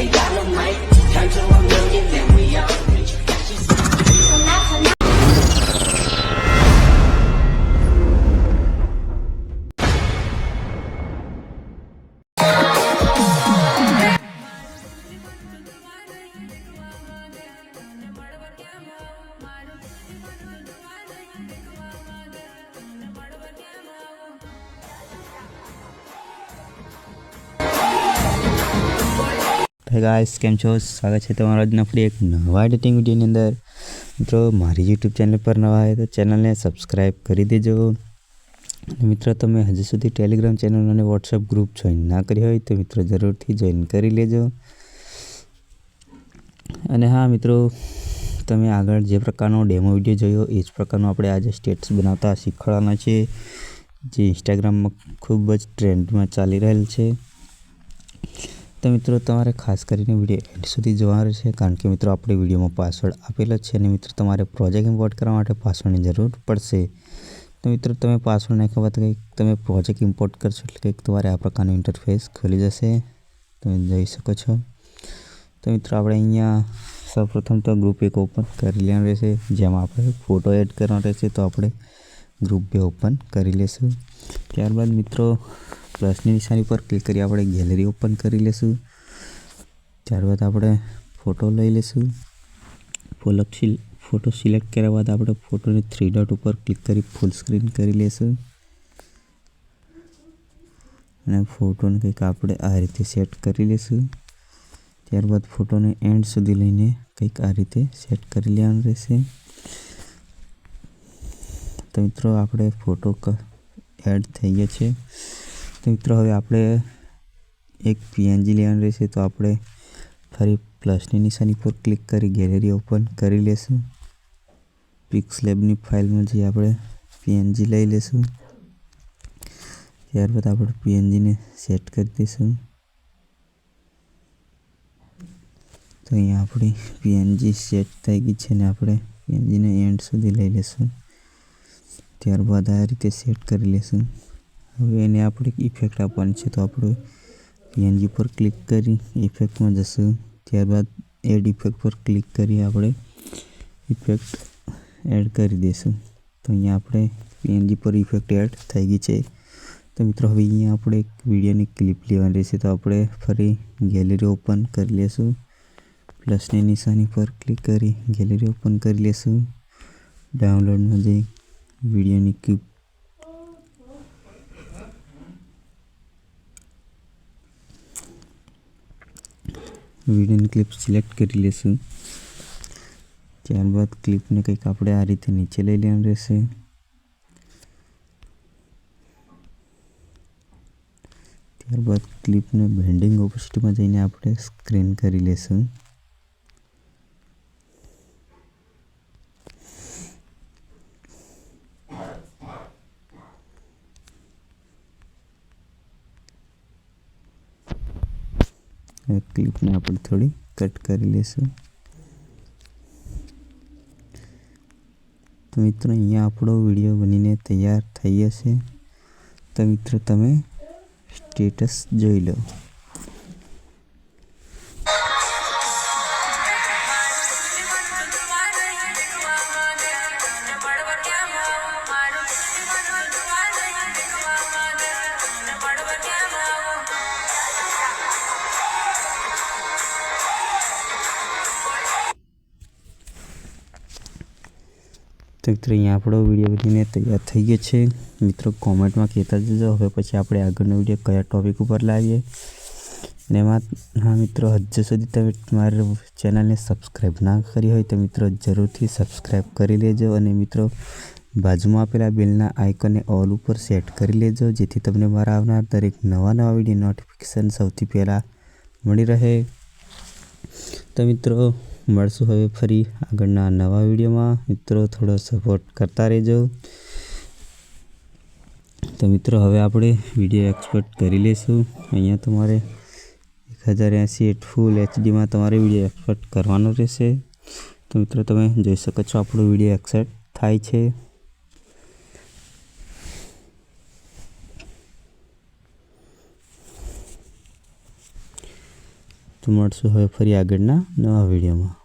They dynamite, turn to a million, then we are. Hey guys કેમ છો? સ્વાગત છે તમારા આજના ફરી એક નવા એડિટિંગ વિડીયોની અંદર. મિત્રો, મારી યુટ્યુબ ચેનલ પર નવા આવે તો ચેનલને સબસ્ક્રાઈબ કરી દેજો. મિત્રો, તમે હજી સુધી ટેલિગ્રામ ચેનલ અને વોટ્સઅપ ગ્રુપ જોઈન ના કરી હોય તો મિત્રો, જરૂરથી જોઈન કરી લેજો. અને હા, મિત્રો, તમે આગળ જે પ્રકારનો ડેમો વીડિયો જોયો, એ જ પ્રકારનો આપણે આજે સ્ટેટ્સ બનાવતા શીખવાડવાના છે જે ઇન્સ્ટાગ્રામમાં ખૂબ જ ટ્રેન્ડમાં ચાલી રહેલ છે. તો મિત્રો, તમારે ખાસ કરીને વીડિયો એન્ડ સુધી જોવાનો છે, કારણ કે મિત્રો, આપણે વિડીયોમાં પાસવર્ડ આપેલો છે અને મિત્રો, તમારે પ્રોજેક્ટ ઇમ્પોર્ટ કરવા માટે પાસવર્ડની જરૂર પડશે. તો મિત્રો, તમે પાસવર્ડ નાખ્યા બાદ કંઈક તમે પ્રોજેક્ટ ઇમ્પોર્ટ કરશો એટલે કંઈક તમારે આ પ્રકારનું ઇન્ટરફેસ ખુલી જશે. તમે જોઈ શકો છો. તો મિત્રો, આપણે અહીંયા સૌપ્રથમ તો ગ્રુપ એક ઓપન કરી લેવાનું રહેશે. જેમાં આપણે ફોટો એડ કરવાનો રહેશે, તો આપણે ગ્રુપ બે ઓપન કરી લેશું. ત્યારબાદ મિત્રો પ્લસની નિશાની પર ક્લિક કરી આપણે ગેલેરી ઓપન કરી લેશું. ત્યારબાદ આપણે ફોટો લઈ લેશું. ફોલો ફોટો સિલેક્ટ કર્યા બાદ આપણે ફોટોને થ્રી ડોટ ઉપર ક્લિક કરી ફૂલ સ્ક્રીન કરી લેશું. અને ફોટોને કંઈક આપણે આ રીતે સેટ કરી લેશું. ત્યારબાદ ફોટોને એન્ડ સુધી લઈને કંઈક આ રીતે સેટ કરી લેવાનું રહેશે. તો મિત્રો, આપણે ફોટો એડ થઈ ગયા છે. તો મિત્રો, હવે આપણે એક પીએનજી લેવાનું રહેશે તો આપણે ફરી પ્લસની નિશાની પર ક્લિક કરી ગેલેરી ઓપન કરી લેશું. પિક્સ લેબની ફાઇલમાં જે આપણે પીએનજી લઈ લેશું. ત્યારબાદ આપણે પીએનજીને સેટ કરી દઈશું. તો અહીંયા આપણી પીએનજી સેટ થઈ ગઈ છે ને આપણે પીએનજીને એન્ડ સુધી લઈ લેશું. ત્યારબાદ આ રીતે સેટ કરી લેશું. હવે એને આપણે ઇફેક્ટ આપવાની છે, તો આપણે પીએનજી પર ક્લિક કરી ઇફેક્ટમાં જશું. ત્યારબાદ એડ ઇફેક્ટ પર ક્લિક કરી આપણે ઇફેક્ટ એડ કરી દઈશું. તો અહીંયા આપણે પીએનજી પર ઇફેક્ટ એડ થઈ ગઈ છે. તો મિત્રો, હવે અહીંયા આપણે એક વિડીયોની ક્લિપ લેવાની રહેશે, તો આપણે ફરી ગેલેરી ઓપન કરી લેશું. પ્લસની નિશાની પર ક્લિક કરી ગેલેરી ઓપન કરી લેશું. ડાઉનલોડમાં જઈ વિડીયોની ક્લિપ વિડીયોની ક્લિપ સિલેક્ટ કરી લેશું. ત્યારબાદ ક્લિપને કંઈક આપણે આ રીતે નીચે લઈ લેવાનું રહેશે. ત્યારબાદ ક્લિપને બેન્ડિંગ ઓપોસિટીમાં જઈને આપણે સ્ક્રીન કરી લેશું. ક્લિપને આપણે થોડી કટ કરી લેશું. તો મિત્રો, અહીંયા આપણો વીડિયો બનીને તૈયાર થઈ જશે. તો મિત્રો, તમે સ્ટેટસ જોઈ લો. તો મિત્રો, અહીંયા આપણો વીડિયો બનીને તૈયાર થઈ ગયો છે. મિત્રો કોમેન્ટમાં કહેતા જજો. હવે પછી આપણે આગળનો વીડિયો કયા ટોપિક ઉપર લાવીએ. ને એમાં, હા મિત્રો, હજુ સુધી તમે મારી ચેનલને સબસ્ક્રાઈબ ના કરી હોય તો મિત્રો, જરૂરથી સબસ્ક્રાઈબ કરી લેજો. અને મિત્રો, બાજુમાં આપેલા બેલના આઇકોનને ઓલ ઉપર સેટ કરી લેજો, જેથી તમને મારા આવનાર દરેક નવા નવા વીડિયો નોટિફિકેશન સૌથી પહેલાં મળી રહે. તો મિત્રો મળશું હવે ફરી આગળના નવા વિડીયોમાં. મિત્રો, થોડો સપોર્ટ કરતા રહેજો. તો મિત્રો, હવે આપણે વીડિયો એક્સપોર્ટ કરી લઈશું. અહીંયા તમારે એક હજાર એંસી એટ ફૂલ એચડીમાં તમારે વીડિયો એક્સપોર્ટ કરવાનો રહેશે. તો મિત્રો, તમે જોઈ શકો છો આપણો વીડિયો એક્સેપ્ટ થાય છે. તો મળશું હવે ફરી આગળના નવા વિડીયોમાં.